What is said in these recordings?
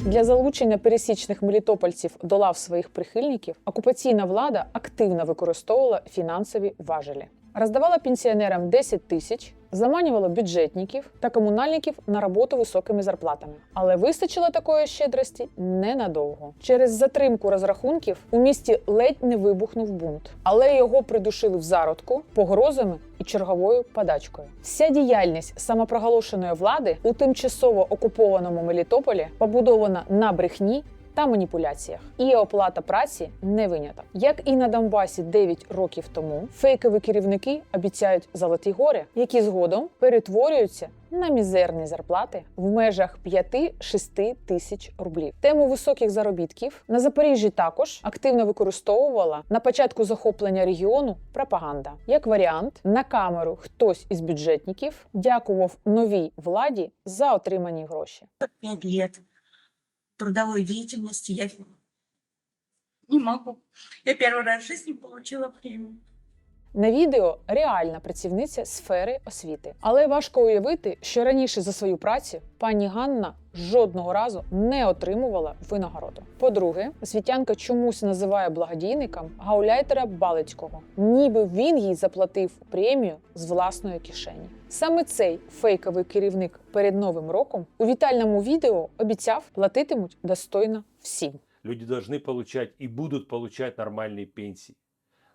Для залучення пересічних мелітопольців до лав своїх прихильників окупаційна влада активно використовувала фінансові важелі. Роздавала пенсіонерам 10 тисяч, заманювала бюджетників та комунальників на роботу високими зарплатами. Але вистачило такої щедрості ненадовго. Через затримку розрахунків у місті ледь не вибухнув бунт, але його придушили в зародку погрозами і черговою подачкою. Вся діяльність самопроголошеної влади у тимчасово окупованому Мелітополі побудована на брехні та маніпуляціях. І оплата праці не виняток. Як і на Донбасі 9 років тому, фейкові керівники обіцяють золоті гори, які згодом перетворюються на мізерні зарплати в межах 5-6 тисяч рублів. Тему високих заробітків на Запоріжжі також активно використовувала на початку захоплення регіону пропаганда. Як варіант, на камеру хтось із бюджетників дякував новій владі за отримані гроші. пять трудовой деятельности я не могу. Я первый раз в жизни получила премию. На відео реальна працівниця сфери освіти, але важко уявити, що раніше за свою працю пані Ганна жодного разу не отримувала винагороду. По-друге, освітянка чомусь називає благодійником гауляйтера Балицького, ніби він їй заплатив премію з власної кишені. Саме цей фейковий керівник перед новим роком у вітальному відео обіцяв платитимуть достойно всім. Люди должны получать и будут получать нормальные пенсии,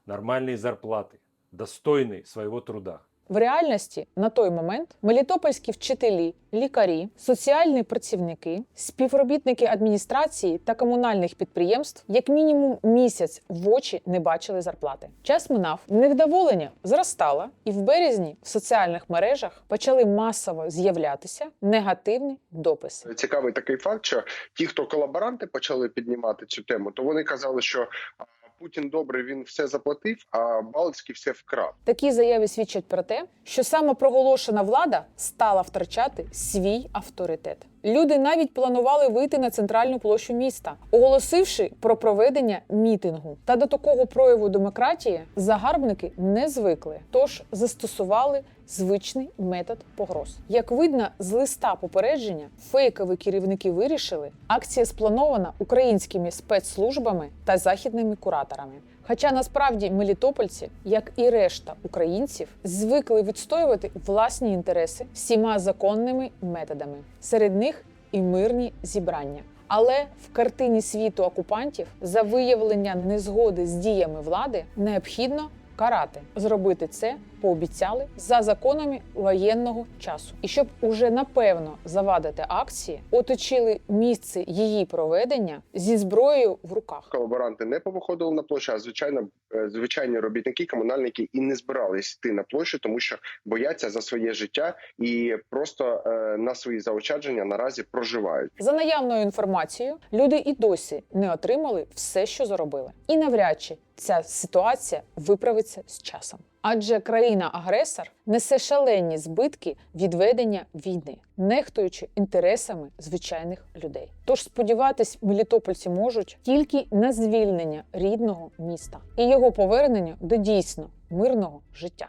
нормальные зарплаты, достойные своего труда. В реальності на той момент мелітопольські вчителі, лікарі, соціальні працівники, співробітники адміністрації та комунальних підприємств як мінімум місяць в очі не бачили зарплати. Час минав, невдоволення зростало, і в березні в соціальних мережах почали масово з'являтися негативні дописи. Цікавий такий факт, що ті, хто колаборанти почали піднімати цю тему, то вони казали, що а, Путін добрий, він все заплатив, а Балицький все вкрав. Такі заяви свідчать про те, що самопроголошена влада стала втрачати свій авторитет. Люди навіть планували вийти на центральну площу міста, оголосивши про проведення мітингу. Та до такого прояву демократії загарбники не звикли, тож застосували звичний метод погроз. Як видно з листа попередження, фейкові керівники вирішили, акція спланована українськими спецслужбами та західними кураторами. Хоча насправді мелітопольці, як і решта українців, звикли відстоювати власні інтереси всіма законними методами. Серед них і мирні зібрання. Але в картині світу окупантів за виявлення незгоди з діями влади необхідно карати. Зробити це пообіцяли за законами воєнного часу. І щоб уже напевно завадити акції, оточили місце її проведення зі зброєю в руках. Колаборанти не повиходили на площу, а звичайно, е, звичайні робітники, комунальники і не збирались йти на площу, тому що бояться за своє життя і просто е, на свої заощадження наразі проживають. За наявною інформацією, люди і досі не отримали все, що заробили. І навряд чи ця ситуація виправиться з часом. Адже країна-агресор несе шалені збитки від ведення війни, нехтуючи інтересами звичайних людей. Тож сподіватись, мелітопольці можуть тільки на звільнення рідного міста і його повернення до дійсно мирного життя.